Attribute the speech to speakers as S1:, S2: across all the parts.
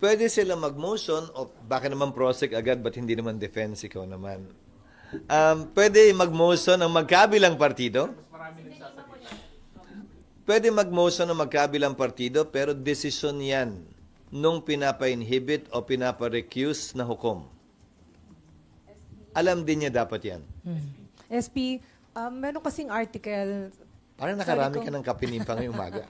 S1: pwede sila mag-motion o baka naman prosec agad ba't hindi naman defense ikaw naman. Um, pwede mag-motion ang magkabilang partido. Pwede mag-motion ang magkabilang partido pero desisyon yan nung pinapa-inhibit o pinapa-recuse na hukom. Alam din niya dapat yan.
S2: SP, um, meron kasing article,
S1: Parang
S2: Sorry
S1: nakarami
S2: kung-
S1: ka ng kapinimpa ngayong umaga.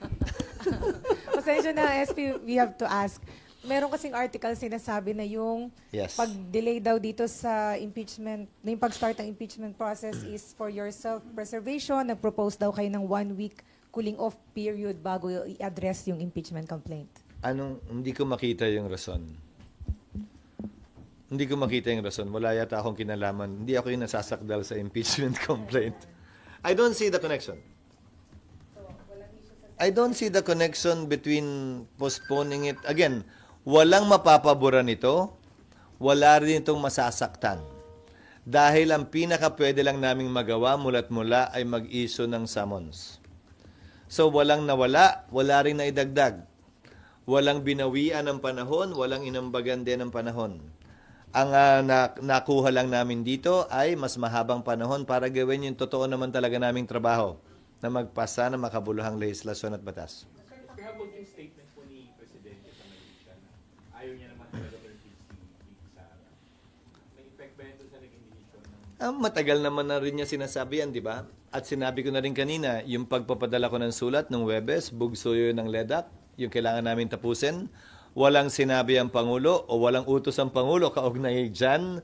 S2: pasensya na SP, we have to ask. Meron kasing article sinasabi na yung
S1: Yes.
S2: pag-delay daw dito sa impeachment, na yung pag-start ng impeachment process is for your self-preservation. Nag-propose daw kayo ng one week cooling off period bago i-address yung impeachment complaint.
S1: Anong, hindi ko makita yung rason. Hindi ko makita yung rason. Wala yata akong kinalaman. Hindi ako yung nasasakdal sa impeachment complaint. I don't see the connection. I don't see the connection between postponing it. Again, walang mapapabura nito. Wala rin itong masasaktan. Dahil ang pinaka pwede lang naming magawa mula't mula ay mag-issue ng summons. So walang nawala, wala rin naidagdag. Walang binawian ng panahon, walang inambagan din ng panahon. Ang ah, na- nakuha lang namin dito ay mas mahabang panahon para gawin yung totoo naman talaga naming trabaho na magpasa ng makabuluhang legislasyon at batas.
S3: Kaya about yung statement po ni Presidente sa Malaysia na ayaw niya naman talaga to impeach si VP Sara. May effect ba yan doon sa naging decision ng
S1: Ah, matagal naman na rin niya sinasabi yan, di ba? At sinabi ko na rin kanina, yung pagpapadala ko ng sulat ng Webes, bugso yun ng LEDAC, yung kailangan namin tapusin. Walang sinabi ang Pangulo o walang utos ang Pangulo kaugnay dyan.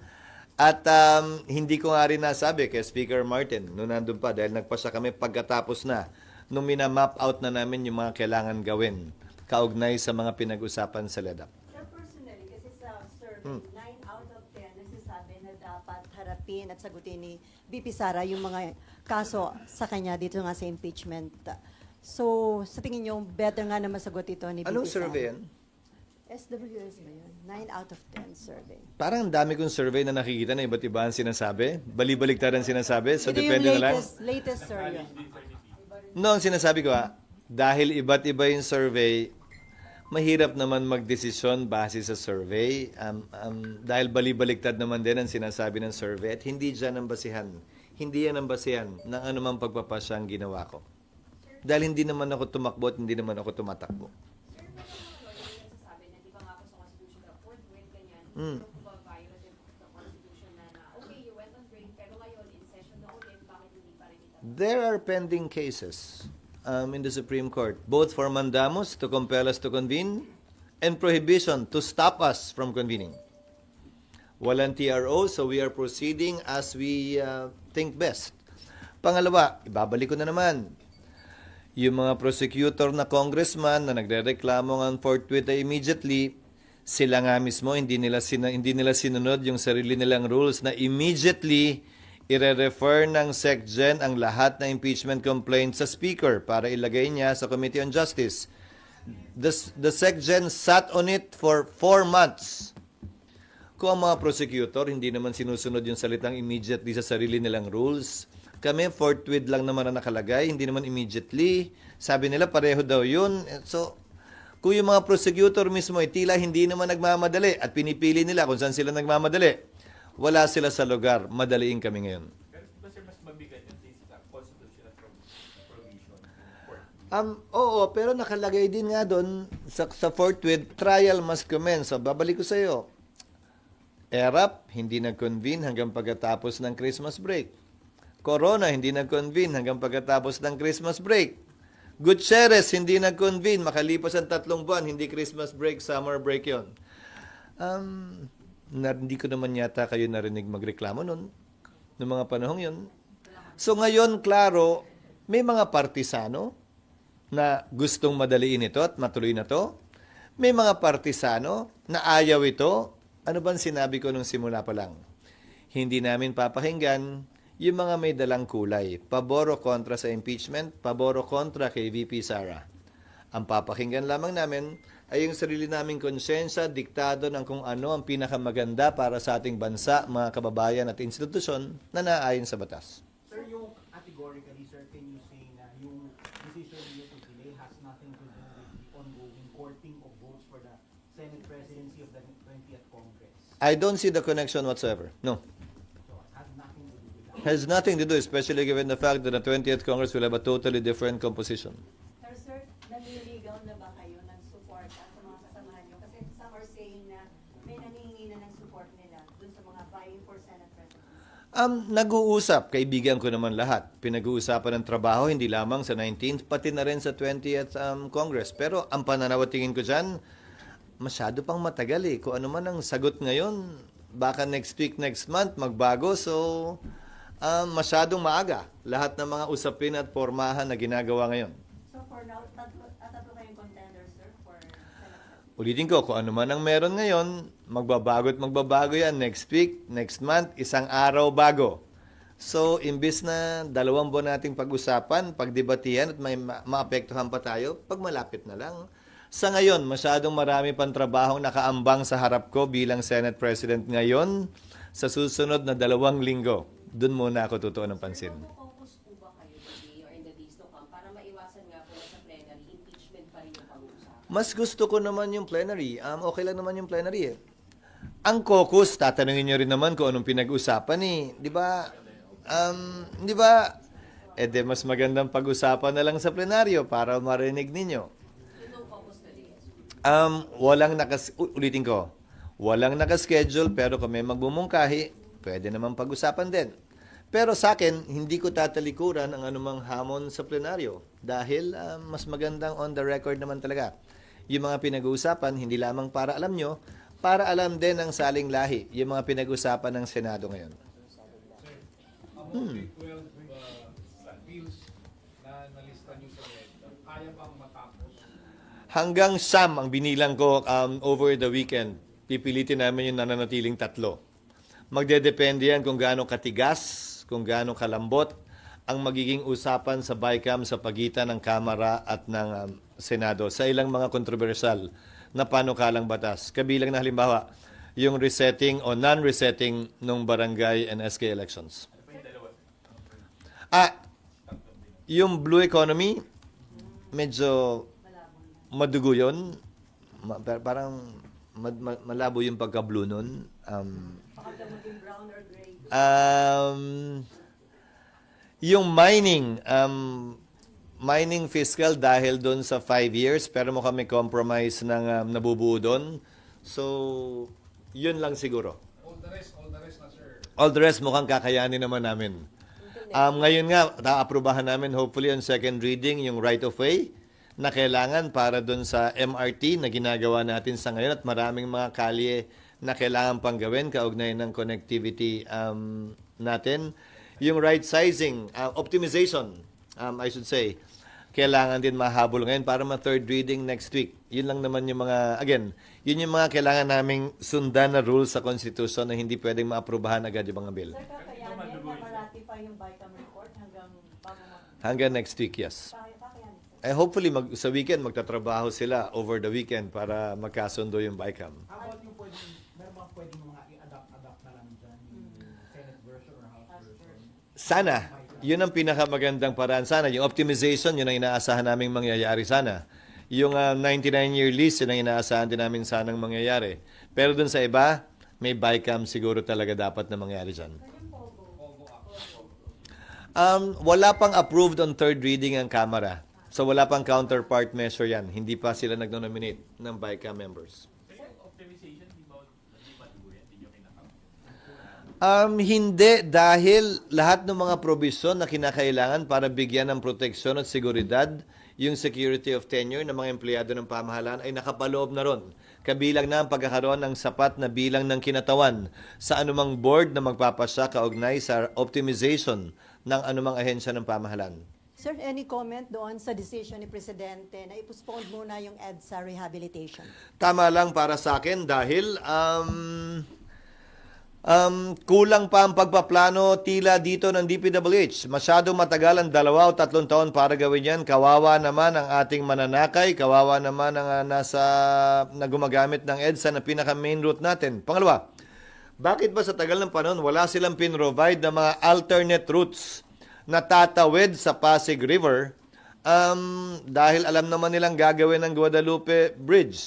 S1: At um, hindi ko nga rin nasabi kay Speaker Martin noon nandun pa dahil nagpasya kami pagkatapos na nung minamap out na namin yung mga kailangan gawin kaugnay sa mga pinag-usapan sa LEDAC.
S4: Sir, personally, kasi sa survey,
S1: Hmm.
S4: 9 out of 10 nagsasabi na harapin at sagutin ni BP Sara yung mga kaso sa kanya dito nga sa impeachment. So, sa tingin niyo, better nga na masagot ito ni BP
S1: Anong
S4: Sara?
S1: survey yan?
S4: SWS ba yun? 9 out of 10 survey.
S1: Parang ang dami kong survey na nakikita na iba't iba ang sinasabi. Bali-baligtad ang sinasabi. So,
S4: ito yung
S1: depende na lang.
S4: latest, latest survey.
S1: No, ang sinasabi ko ha, dahil iba't iba yung survey, mahirap naman magdesisyon base sa survey. Um, um, dahil bali-baligtad naman din ang sinasabi ng survey at hindi dyan ang basihan. Hindi yan ang basihan ng anumang pagpapasya ang ginawa ko. Dahil hindi naman ako tumakbo at hindi naman ako tumatakbo. Mm. There are pending cases um, in the Supreme Court, both for mandamus to compel us to convene and prohibition to stop us from convening. Walang TRO, so we are proceeding as we uh, think best. Pangalawa, ibabalik ko na naman, yung mga prosecutor na congressman na nagrereklamo ng forthwith ay immediately, sila nga mismo hindi nila sina, hindi nila sinunod yung sarili nilang rules na immediately ire-refer ng SecGen ang lahat ng impeachment complaints sa speaker para ilagay niya sa Committee on Justice. The, the SecGen sat on it for four months. Kung ang mga prosecutor hindi naman sinusunod yung salitang immediately sa sarili nilang rules, kami forthwith lang naman na nakalagay, hindi naman immediately. Sabi nila pareho daw yun. So, kung yung mga prosecutor mismo ay tila hindi naman nagmamadali at pinipili nila kung saan sila nagmamadali, wala sila sa lugar, madaliin kami ngayon. Um, oo, pero nakalagay din nga doon sa, sa forthwith, trial must commence. So, babalik ko sa iyo. ERAP, hindi nag-convene hanggang pagkatapos ng Christmas break. Corona, hindi nag-convene hanggang pagkatapos ng Christmas break. Gutierrez, hindi nag-convene. Makalipas ang tatlong buwan, hindi Christmas break, summer break yon. Um, na, hindi ko naman yata kayo narinig magreklamo noon, noong mga panahong yon. So ngayon, klaro, may mga partisano na gustong madaliin ito at matuloy na to. May mga partisano na ayaw ito. Ano bang sinabi ko nung simula pa lang? Hindi namin papakinggan yung mga may dalang kulay. Paboro kontra sa impeachment, paboro kontra kay VP Sara. Ang papakinggan lamang namin ay yung sarili naming konsensya, diktado ng kung ano ang pinakamaganda para sa ating bansa, mga kababayan at institusyon na naayon sa batas.
S5: Sir, yung categorically, sir, can you say na yung decision niyo to delay has nothing to do with the ongoing courting of votes for the Senate presidency of the 20th Congress.
S1: I don't see the connection whatsoever. No.
S5: So has nothing to do with that.
S1: Has nothing to do, especially given the fact that the 20th Congress will have a totally different composition.
S4: Pero sir, naniligaw na ba kayo ng support sa mga kasamahan nyo? Kasi some are saying na may nangihingi na ng support nila dun sa mga vying for Senate presidency.
S1: Um, nag-uusap, kaibigan ko naman lahat. Pinag-uusapan ng trabaho, hindi lamang sa 19th, pati na rin sa 20th um, Congress. Pero ang pananaw tingin ko dyan, masyado pang matagal eh. Kung ano man ang sagot ngayon, baka next week, next month, magbago. So, um, masyadong maaga. Lahat ng mga usapin at pormahan na ginagawa ngayon.
S4: So for now, tatlo, tatlo kayong contenders, sir, for.
S1: Ulitin ko, kung ano man ang meron ngayon, magbabago at magbabago yan next week, next month, isang araw bago. So, imbis na dalawang buwan nating pag-usapan, pagdebatihan at may ma- maapektuhan pa tayo, pag malapit na lang. Sa ngayon, masyadong marami pang trabahong nakaambang sa harap ko bilang Senate President ngayon sa susunod na dalawang linggo. Doon muna ako totoo ng pansin.
S6: Focus po ba kayo today or in the days to come para maiwasan nga po na sa plenary, impeachment pa rin yung pag-uusapan?
S1: Mas gusto ko naman yung plenary. Um, okay lang naman yung plenary eh. Ang caucus, tatanungin nyo rin naman kung anong pinag-usapan eh. Di ba? Um, di ba? Eh de, mas magandang pag-usapan na lang sa plenaryo para marinig ninyo. Um, walang nakas... Ulitin ko. Walang nakaschedule pero may magbumungkahi, pwede naman pag-usapan din. Pero sa akin, hindi ko tatalikuran ang anumang hamon sa plenaryo dahil um, mas magandang on the record naman talaga. Yung mga pinag-uusapan, hindi lamang para alam nyo, para alam din ng saling lahi, yung mga pinag-usapan ng Senado ngayon.
S7: Among the 12 bills na nalista niyo sa NEDA, kaya bang matapos?
S1: Hanggang siyam ang binilang ko um, over the weekend. Pipilitin namin yung nananatiling tatlo. Magdedepende yan kung gaano katigas, kung gaano kalambot ang magiging usapan sa BICAM sa pagitan ng Kamara at ng um, Senado sa ilang mga kontrobersyal na panukalang batas. Kabilang na halimbawa, yung resetting o non-resetting ng barangay and SK elections. Ah, yung blue economy, medyo madugo yun. Parang mad- ma- malabo yung pagka-blue nun. Um, um, yung mining, um, mining fiscal dahil doon sa five years, pero mo kami compromise ng um, nabubuo doon. So, yun lang siguro.
S7: All the rest, all the rest na sir.
S1: All the rest mukhang kakayanin naman namin. Um, ngayon nga, naaprubahan namin hopefully on second reading yung right of way na kailangan para doon sa MRT na ginagawa natin sa ngayon at maraming mga kalye na kailangan pang gawin kaugnay ng connectivity um, natin. Yung right sizing, uh, optimization, um, I should say, kailangan din mahabol ngayon para ma-third reading next week. Yun lang naman yung mga, again, yun yung mga kailangan naming sundan na rules sa Constitution na hindi pwedeng maaprubahan agad yung mga bill.
S4: Sir, kakayanin na ma-ratify yung BICAM report hanggang bago.
S1: Hanggang next week, yes. Eh, hopefully, mag, sa weekend, magtatrabaho sila over the weekend para magkasundo yung BICAM.
S5: How about yung pwedeng, meron bang pwedeng mga i-adapt-adapt na lang dyan, yung Senate version or House version?
S1: Sana, yun ang pinakamagandang paraan. Sana, yung optimization, yun ang inaasahan namin mangyayari sana. Yung ah, 99-year lease, yun ang inaasahan din namin sanang mangyayari. Pero dun sa iba, may BICAM siguro talaga dapat na mangyari dyan. Um, wala pang approved on third reading ang Kamara. So wala pang counterpart measure yan. Hindi pa sila nagno-nominate ng BICAM members.
S3: Pero yung optimization, di ba, hindi ba dugo yan? Hindi nyo kinakam?
S1: Um, hindi dahil lahat ng mga probisyon na kinakailangan para bigyan ng proteksyon at seguridad yung security of tenure ng mga empleyado ng pamahalaan ay nakapaloob na ron. Kabilang na ang pagkakaroon ng sapat na bilang ng kinatawan sa anumang board na magpapasya kaugnay sa optimization ng anumang ahensya ng pamahalaan.
S4: Sir, any comment doon sa decision ni Presidente na i-postpone muna yung EDSA rehabilitation?
S1: Tama lang para sa akin dahil um, um, kulang pa ang pagpaplano tila dito ng DPWH. Masyadong matagal ang dalawa o tatlong taon para gawin yan. Kawawa naman ang ating mananakay. Kawawa naman ang ah, nasa na gumagamit ng EDSA na pinaka main route natin. Pangalawa, bakit ba sa tagal ng panahon wala silang pin-provide ng mga alternate routes na tatawid sa Pasig River um, dahil alam naman nilang gagawin ng Guadalupe Bridge.